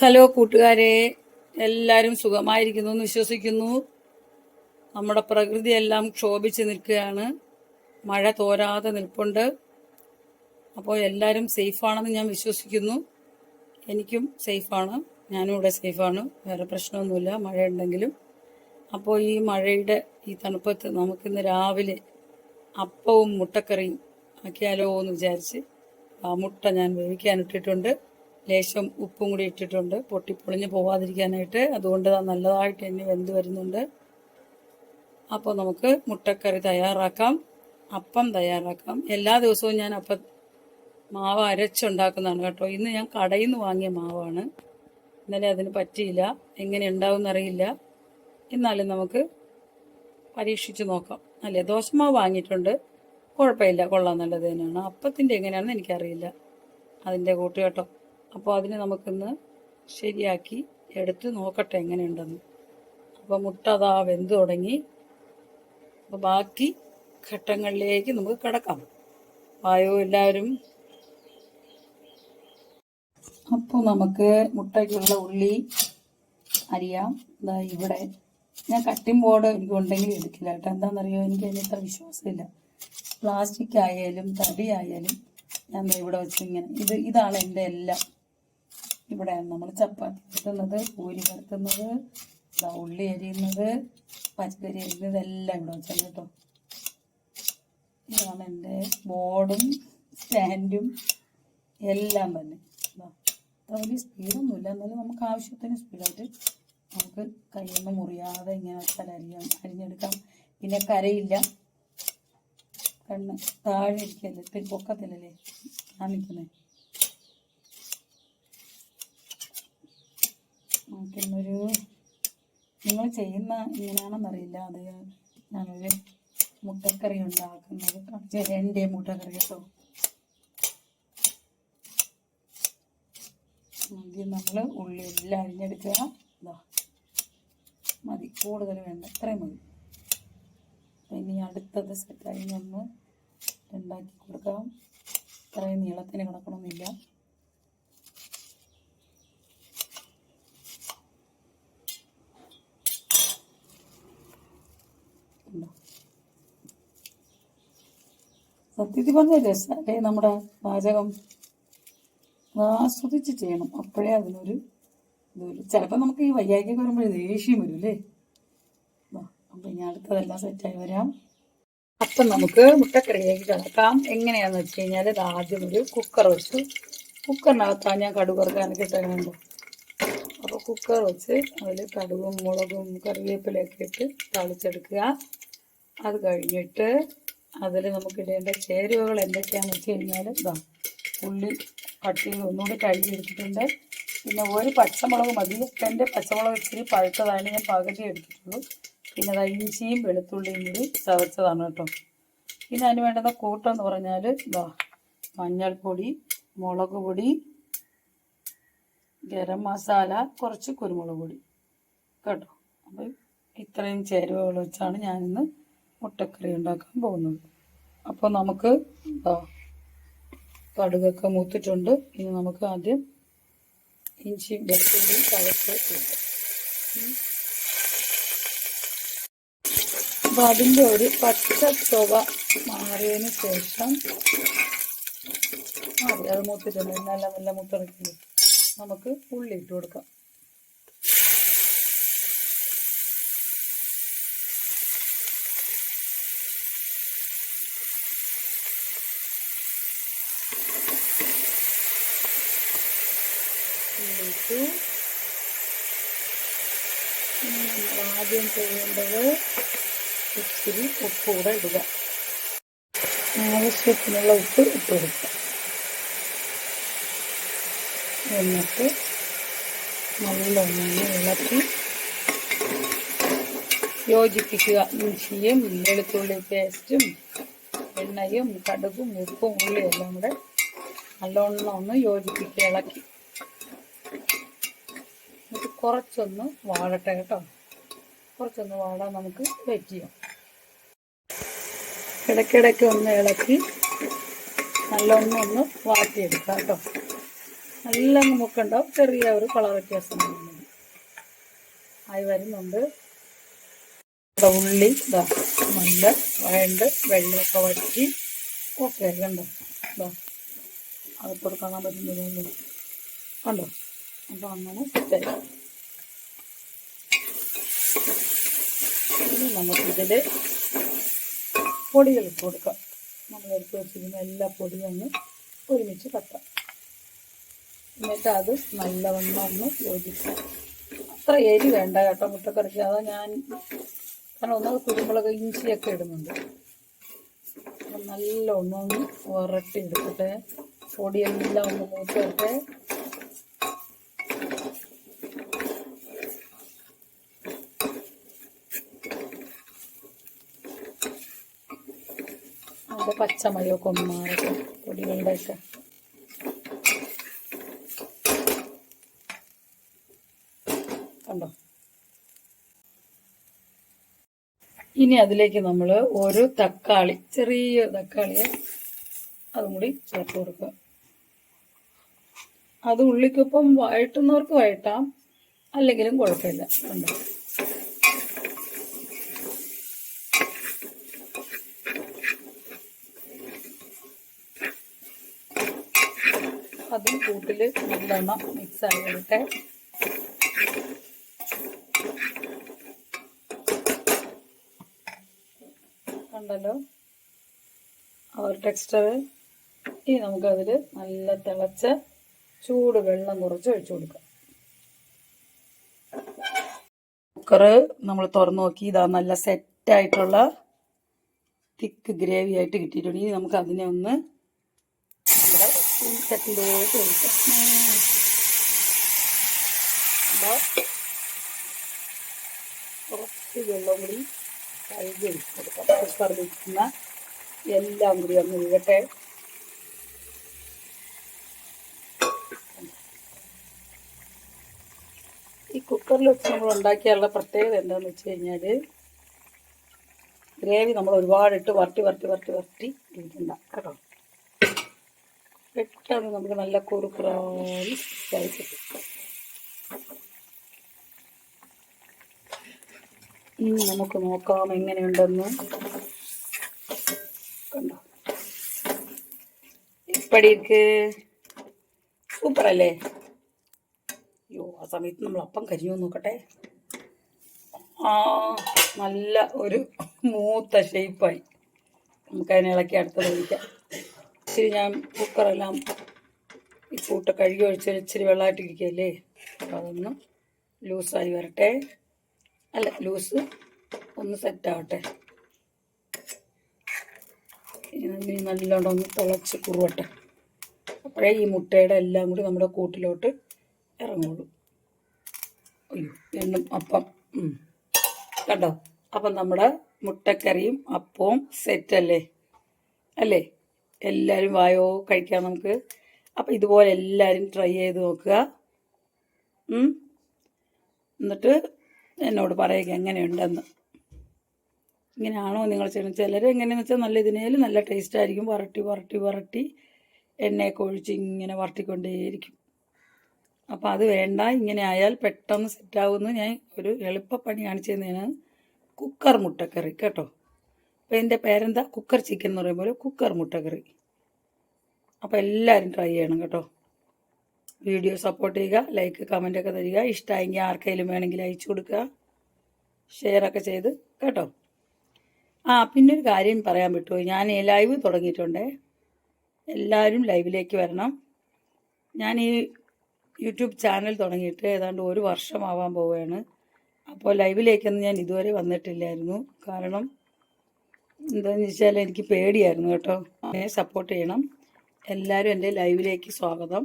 Hello കൂട്ടുകാരെ. എല്ലാവരും സുഖമായിരിക്കുന്നു എന്ന് വിശ്വസിക്കുന്നു. നമ്മുടെ പ്രകൃതിയെല്ലാം ക്ഷോഭിച്ച് നിൽക്കുകയാണ്. മഴ തോരാതെ നിൽപ്പുണ്ട്. അപ്പോൾ എല്ലാവരും സേഫാണെന്ന് ഞാൻ വിശ്വസിക്കുന്നു. എനിക്കും സേഫാണ്. ഞാനും ഇവിടെ സേഫാണ്. വേറെ പ്രശ്നമൊന്നുമില്ല. മഴയുണ്ടെങ്കിലും. അപ്പോൾ ഈ മഴയുടെ ഈ തണുപ്പത്ത് നമുക്കിന്ന് രാവിലെ അപ്പവും മുട്ടക്കറിയും ആക്കിയാലോ എന്ന് വിചാരിച്ച് ആ മുട്ട ഞാൻ വേവിക്കാൻ ഇട്ടിട്ടുണ്ട്. ലേശം ഉപ്പും കൂടി ഇട്ടിട്ടുണ്ട്. പൊട്ടിപ്പൊളിഞ്ഞ് പോവാതിരിക്കാനായിട്ട് അതുകൊണ്ട് അത് നല്ലതായിട്ട് തന്നെ വെന്ത് വരുന്നുണ്ട്. അപ്പോൾ നമുക്ക് മുട്ടക്കറി തയ്യാറാക്കാം. അപ്പം തയ്യാറാക്കാം. എല്ലാ ദിവസവും ഞാൻ അപ്പം മാവ് അരച്ചുണ്ടാക്കുന്നതാണ് കേട്ടോ. ഇന്ന് ഞാൻ കടയിൽ നിന്ന് വാങ്ങിയ മാവാണ്. ഇന്നലെ അതിന് പറ്റിയില്ല. എങ്ങനെ ഉണ്ടാവും എന്നറിയില്ല എന്നാലും നമുക്ക് പരീക്ഷിച്ച് നോക്കാം. അല്ലേ? ദോശമാവ് വാങ്ങിയിട്ടുണ്ട്. കുഴപ്പമില്ല. കൊള്ളാം. നല്ലത് തന്നെയാണ്. അപ്പത്തിന്റെ എങ്ങനെയാണെന്ന് എനിക്കറിയില്ല. അതിന്റെ കൂട്ട് കേട്ടോ. അപ്പോൾ അതിന് നമുക്കിന്ന് ശരിയാക്കി എടുത്ത് നോക്കട്ടെ എങ്ങനെയുണ്ടെന്ന്. അപ്പോൾ മുട്ട അതാ വെന്ത് തുടങ്ങി. അപ്പോൾ ബാക്കി ഘട്ടങ്ങളിലേക്ക് നമുക്ക് കിടക്കാം. വായോ എല്ലാവരും. അപ്പോൾ നമുക്ക് മുട്ടയ്ക്കുള്ള ഉള്ളി അരിയാം. ഇതാ ഇവിടെ. ഞാൻ കട്ടിംഗ് ബോർഡ് എനിക്ക് ഉണ്ടെങ്കിൽ എടുക്കില്ല കേട്ടോ. എന്താണെന്നറിയോ? എനിക്ക് അതിന് ഇത്ര വിശ്വാസമില്ല. പ്ലാസ്റ്റിക് ആയാലും തടി ആയാലും ഞാൻ ഇവിടെ വെച്ച് ഇങ്ങനെ. ഇത് ഇതാണ് എന്റെ എല്ലാം. ഇവിടെയാണ് നമ്മൾ ചപ്പാത്തി പരത്തുന്നത് പൂരി പരത്തുന്നത് ഉള്ളി അരിയുന്നത് പച്ചക്കറി അരിയുന്നത് എല്ലാം ഇവിടെ വെച്ചാൽ കേട്ടോ. ഇതാണ് എന്റെ ബോർഡും സ്റ്റാൻഡും എല്ലാം തന്നെ. വലിയ സ്പീഡൊന്നുമില്ല. എന്നാലും നമുക്ക് ആവശ്യത്തിന് സ്പീഡായിട്ട് നമുക്ക് കയ്യൊന്നും മുറിയാതെ ഇങ്ങനെ വെച്ചാൽ അരിയാം അരിഞ്ഞെടുക്കാം. പിന്നെ കരയില്ല. കണ്ണ് താഴെ ഇരിക്കല്ലേ പൊക്കത്തില്ലല്ലേ ഞാൻ നിൽക്കുന്നത് നമുക്കിന്നൊരു നിങ്ങൾ ചെയ്യുന്ന ഇങ്ങനെയാണെന്നറിയില്ല അത് ഞാനൊരു മുട്ടക്കറി ഉണ്ടാക്കുന്നത്. എന്റെ മുട്ടക്കറി കേട്ടോ. ആദ്യം നമ്മൾ ഉള്ളി എല്ലാം അരിഞ്ഞെടുക്കുക. ഇതാ മതി. കൂടുതൽ വേണ്ട. ഇത്രയും മതി. അപ്പം ഇനി അടുത്തത് സെറ്റായി ഒന്ന് ഉണ്ടാക്കി കൊടുക്കാം. ഇത്രയും നീളത്തിന് കിടക്കണമെന്നില്ല സത്യത്തിൽ പറഞ്ഞ രസമല്ലേ നമ്മുടെ പാചകം ആസ്വദിച്ച് ചെയ്യണം. അപ്പോഴേ അതിനൊരു ഇത് വരും ചിലപ്പോൾ നമുക്ക് ഈ വയ്യായ്ക്കൊക്കെ വരുമ്പോഴേ ദേഷ്യം വരും അല്ലേ? അപ്പം ഇനി അടുത്തതെല്ലാം സെറ്റായി വരാം. അപ്പം നമുക്ക് മുട്ടക്കറിയിലേക്ക് കിടക്കാം. എങ്ങനെയാണെന്ന് വെച്ച് കഴിഞ്ഞാൽ ഇത് ആദ്യം ഒരു കുക്കർ വെച്ച്. കുക്കറിനകത്താണ് ഞാൻ കടുക് ഇറക്കാനൊക്കെ ഇട്ടുണ്ട് അപ്പോൾ കുക്കർ വെച്ച് അതിൽ കടുകും മുളകും കറിവേപ്പിലൊക്കെ ഇട്ട് തളിച്ചെടുക്കുക. അത് കഴിഞ്ഞിട്ട് അതിൽ നമുക്ക് ഇടേണ്ട ചേരുവകൾ എന്തൊക്കെയാണെന്ന് വെച്ച് കഴിഞ്ഞാൽ ഇതാ ഉള്ളി കട്ടി ചെയ്ത് ഒന്നുകൂടി കഴുകി എടുത്തിട്ടുണ്ട്. പിന്നെ ഒരു പച്ചമുളക് മതി. എന്റെ പച്ചമുളക് ഇച്ചിരി പഴുത്തതാണ് ഞാൻ പകുതി എടുത്തിട്ടുള്ളൂ. പിന്നെ അത് ഇഞ്ചിയും വെളുത്തുള്ളിയും കൂടി ചതച്ചതാണ് കേട്ടോ. പിന്നെ അതിന് വേണ്ടുന്ന കൂട്ടമെന്ന് പറഞ്ഞാൽ ഇതാ മഞ്ഞൾപ്പൊടി മുളക് പൊടി ഗരം മസാല കുറച്ച് കുരുമുളക് പൊടി. കേട്ടോ. അപ്പം ഇത്രയും ചേരുവകൾ വെച്ചാണ് ഞാനിന്ന് മുട്ടക്കറി ഉണ്ടാക്കാൻ പോകുന്നത് അപ്പോൾ നമുക്ക് കടുകൊക്കെ മൂത്തിട്ടുണ്ട് ഇനി നമുക്ക് ആദ്യം ഇഞ്ചി വെളുത്തുള്ളി. ഉം. അപ്പൊ അതിന്റെ ഒരു പച്ച ചുവ മാറിയതിന് ശേഷം മതി അത് മൂത്തിട്ടുണ്ട് നല്ല നല്ല മുത്തിറക്കില്ല നമുക്ക് ഉള്ളി ഇട്ട് കൊടുക്കാം നമ്മൾ ആദ്യം ചെയ്യേണ്ടത് ഇച്ചിരി ഉപ്പ് കൂടെ ഇടുക. ആവശ്യത്തിനുള്ള ഉപ്പ് ഇട്ട് കൊടുക്കുക. എന്നിട്ട് നല്ലൊന്ന് ഇളക്കി യോജിപ്പിക്കുക. ഇഞ്ചിയും വെളുത്തുള്ളി പേസ്റ്റും എണ്ണയും കടുകും ഉപ്പും ഉള്ളിയും എല്ലാം കൂടെ നല്ലോണം ഒന്ന് യോജിപ്പിക്കുക. ഇളക്കി. കുറച്ചൊന്ന് വാഴട്ടെ കേട്ടോ. കുറച്ചൊന്ന് വാടാൻ നമുക്ക് വെയിറ്റ് ചെയ്യാം. ഇടയ്ക്കിടയ്ക്ക് ഒന്ന് ഇളക്കി നല്ലൊന്ന് ഒന്ന് വാട്ടിയെടുക്കാം കേട്ടോ. നല്ല മുക്കുണ്ടാവും. ചെറിയ ഒരു കളർ വ്യത്യാസം. ആയി വരുന്നുണ്ട്. ഉള്ളി ഇതാ നല്ല വഴണ്ട് വെള്ളമൊക്കെ വറ്റി. ഓക്കെ കണ്ടോ? ഇതാ. അതിപ്പോൾ കാണാൻ പറ്റുന്നില്ല കണ്ടോ? അപ്പോൾ അങ്ങനെ സെറ്റായി നമുക്കിതിൽ പൊടികൾ ഇട്ട് കൊടുക്കാം. നമ്മൾ എടുത്ത് വെച്ചിരിക്കുന്ന എല്ലാ പൊടിയും ഒന്ന് ഒരുമിച്ച് കത്താം. എന്നിട്ട് അത് നല്ലവണ്ണം ഒന്ന് യോജിക്കാം അത്ര എരി വേണ്ട കേട്ടോ മുട്ടക്കറിക്ക്. അതാ ഞാൻ കാരണം ഒന്ന് കുരുമുളക് ഇഞ്ചിയൊക്കെ ഇടുന്നുണ്ട്. നല്ല ഒന്നൊന്ന് വരട്ടി എടുക്കട്ടെ പൊടിയെല്ലാം ഒന്ന് മൂത്ത് ഒന്ന് മാറട്ടെ പൊടികളുടെയൊക്കെ. കണ്ടോ? ഇനി അതിലേക്ക് നമ്മൾ ഒരു തക്കാളി ചെറിയ തക്കാളിയെ അതും കൂടി ചേർത്ത് കൊടുക്കുക. അത് ഉള്ളിക്കൊപ്പം വഴറ്റുന്നവർക്ക് വഴട്ടാം അല്ലെങ്കിലും കുഴപ്പമില്ല. കണ്ടോ? അതും കൂട്ടിൽ നല്ലോണം ആയി വരട്ടെ. കണ്ടല്ലോ? ആ ഒരു ടെക്സ്റ്റർ ഇനി നമുക്കതിൽ നല്ല തിളച്ച ചൂട് വെള്ളം കുറച്ച് ഒഴിച്ചു കൊടുക്കാം. കുക്കർ നമ്മൾ തുറന്നു നോക്കി. ഇതാ നല്ല സെറ്റായിട്ടുള്ള തിക്ക് ഗ്രേവി ആയിട്ട് കിട്ടിയിട്ടുണ്ട്. ഇനി നമുക്ക് അതിനെ ഒന്ന് അപ്പോൾ കുറച്ച് എല്ലാം കൂടി ഒന്ന് വീഴട്ടെ ഈ കുക്കറിൽ വെച്ച് നമ്മൾ ഉണ്ടാക്കിയാലുള്ള പ്രത്യേകത എന്താണെന്ന് വെച്ച് കഴിഞ്ഞാൽ ഗ്രേവി നമ്മൾ ഒരുപാടിട്ട് വരട്ടി വരട്ടി വരട്ടി വരട്ടി ഇരിക്കണ്ട. കേട്ടോ. പെട്ടെന്ന് നമുക്ക് നല്ല കുറുക്കുറോന്ന് ഇനി നമുക്ക് നോക്കാം എങ്ങനെയുണ്ടെന്ന്. കണ്ടോ? സൂപ്പർ അല്ലേ അയ്യോ ആ സമയത്ത് നമ്മൾ അപ്പം കരിഞ്ഞു നോക്കട്ടെ. ആ നല്ല ഒരു മൂത്ത ഷേപ്പായി നമുക്കതിനെ ഇളക്കി അടുത്തത് ഒഴിക്കാം. ഇച്ചിരി ഞാൻ കുക്കറെല്ലാം ഈ കൂട്ട കഴുകി ഒഴിച്ച് ഇച്ചിരി വെള്ളമായിട്ടിരിക്കുകയല്ലേ അപ്പോൾ അതൊന്ന് ലൂസായി വരട്ടെ. അല്ല ലൂസ് ഒന്ന് സെറ്റാവട്ടെ. ഇനി നല്ലോണം ഒന്ന് തിളച്ച് കുറുവട്ടെ. അപ്പോഴേ ഈ മുട്ടയുടെ എല്ലാം കൂടി നമ്മുടെ കൂട്ടിലോട്ട് ഇറങ്ങുള്ളൂ. അയ്യോ വീണ്ടും അപ്പം കണ്ടോ? അപ്പം നമ്മുടെ മുട്ടക്കറിയും അപ്പവും സെറ്റല്ലേ? അല്ലേ? എല്ലാവരും വായോ? കഴിക്കാം നമുക്ക്. അപ്പം ഇതുപോലെ എല്ലാവരും ട്രൈ ചെയ്ത് നോക്കുക. എന്നിട്ട് എന്നോട് പറയുക എങ്ങനെയുണ്ടെന്ന്. ഇങ്ങനെയാണോ നിങ്ങൾ ചെയ്യുന്നത്? ചിലർ എങ്ങനെയെന്ന് വെച്ചാൽ നല്ല ഇതിനേലും നല്ല ടേസ്റ്റ് ആയിരിക്കും. വരട്ടി വരട്ടി വരട്ടി എണ്ണയൊക്കെ ഒഴിച്ച് ഇങ്ങനെ വരട്ടിക്കൊണ്ടേയിരിക്കും. അപ്പോൾ അത് വേണ്ട. ഇങ്ങനെ ആയാൽ പെട്ടെന്ന് സെറ്റാവുമെന്ന് ഞാൻ ഒരു എളുപ്പപ്പണി കാണിച്ചു തന്നെയാണ് കുക്കർ മുട്ടക്കറി. കേട്ടോ? അപ്പോൾ എന്റെ പേരെന്താ? കുക്കർ ചിക്കൻ എന്ന് പറയുമ്പോൾ കുക്കർ മുട്ടക്കറി. അപ്പോൾ എല്ലാവരും ട്രൈ ചെയ്യണം കേട്ടോ. വീഡിയോ സപ്പോർട്ട് ചെയ്യുക ലൈക്ക് കമന്റ് ഒക്കെ തരിക. ഇഷ്ടമായെങ്കിൽ ആർക്കെങ്കിലും വേണമെങ്കിൽ അയച്ചു കൊടുക്കുക. ഷെയറൊക്കെ ചെയ്ത് കേട്ടോ. ആ പിന്നെ ഒരു കാര്യം പറയാൻ പറ്റുമോ? ഞാൻ ഈ ലൈവ് തുടങ്ങിയിട്ടുണ്ടേ. എല്ലാവരും ലൈവിലേക്ക് വരണം. ഞാൻ ഈ യൂട്യൂബ് ചാനൽ തുടങ്ങിയിട്ട് ഏതാണ്ട് ഒരു വർഷമാവാൻ പോവുകയാണ്. അപ്പോൾ ലൈവിലേക്കൊന്നും ഞാൻ ഇതുവരെ വന്നിട്ടില്ലായിരുന്നു. കാരണം എന്താണെന്ന് വെച്ചാൽ എനിക്ക് പേടിയായിരുന്നു കേട്ടോ. എന്നെ സപ്പോർട്ട് ചെയ്യണം. എല്ലാവരും എന്റെ ലൈവിലേക്ക് സ്വാഗതം.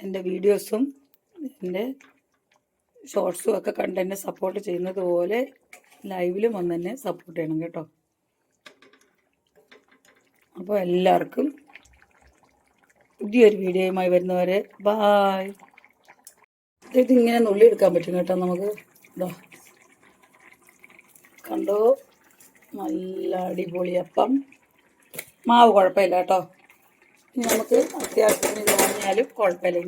എന്റെ വീഡിയോസും എന്റെ ഷോർട്സും ഒക്കെ കണ്ട് എന്നെ സപ്പോർട്ട് ചെയ്യുന്നത് പോലെ ലൈവിലും വന്ന് എന്നെ സപ്പോർട്ട് ചെയ്യണം കേട്ടോ. അപ്പോൾ എല്ലാവർക്കും പുതിയൊരു വീഡിയോയുമായി വരുന്നവരെ ബായ് ഇതിങ്ങനെ നുള്ളി എടുക്കാൻ പറ്റും കേട്ടോ നമുക്ക്. കണ്ടോ? നല്ല അടിപൊളി അപ്പം. മാവ് കുഴപ്പമില്ല കേട്ടോ. നമുക്ക് അത്യാവശ്യത്തിന് തോന്നിയാലും കുഴപ്പമില്ല.